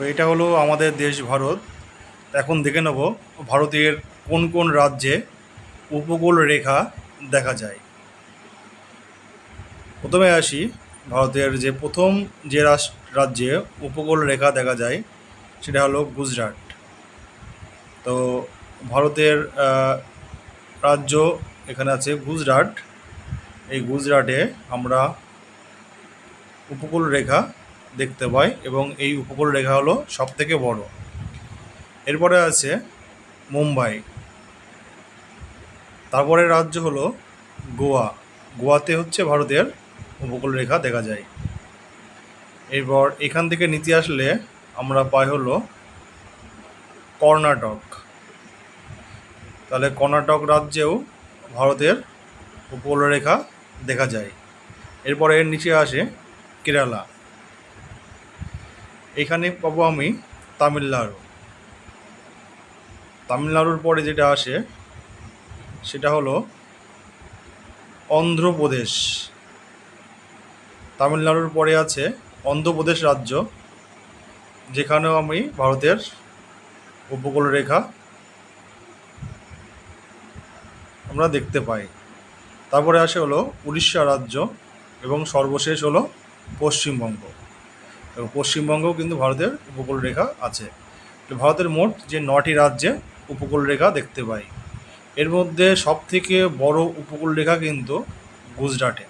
তো এটা হলো আমাদের দেশ ভারত। এখন দেখে নেব ভারতের কোন কোন রাজ্যে উপকূল রেখা দেখা যায়। প্রথমে আসি ভারতের যে প্রথম যে রাজ্যে উপকূল রেখা দেখা যায়, সেটা হলো গুজরাট। তো ভারতের রাজ্য এখানে আছে গুজরাট। এই গুজরাটে আমরা উপকূল রেখা দেখতে পাই এবং এই উপকূল রেখা হলো সব থেকে বড়। এরপরে আছে মুম্বাই। তারপরে রাজ্য হলো গোয়া। গোয়াতে হচ্ছে ভারতের উপকূল রেখা দেখা যায়। এরপর এখান থেকে নিচে আসলে আমরা পাই হলো কর্ণাটক। তাহলে কর্ণাটক রাজ্যেও ভারতের উপকূলরেখা দেখা যায়। এরপরে এর নিচে আসে কেরালা। এখানে পাবো আমি তামিলনাড়ু। তামিলনাড়ুর পরে যেটা আসে, সেটা হলো অন্ধ্রপ্রদেশ। তামিলনাড়ুর পরে আছে অন্ধ্রপ্রদেশ রাজ্য, যেখানেও আমি ভারতের উপকূলরেখা আমরা দেখতে পাই। তারপরে আসে হলো উড়িষ্যা রাজ্য এবং সর্বশেষ হলো পশ্চিমবঙ্গ। এবং পশ্চিমবঙ্গেও কিন্তু ভারতের উপকূল রেখা আছে। তো ভারতের মোট যে নটি রাজ্যে উপকূল রেখা দেখতে পাই। এর মধ্যে সবথেকে বড় উপকূল রেখা কিন্তু গুজরাটে।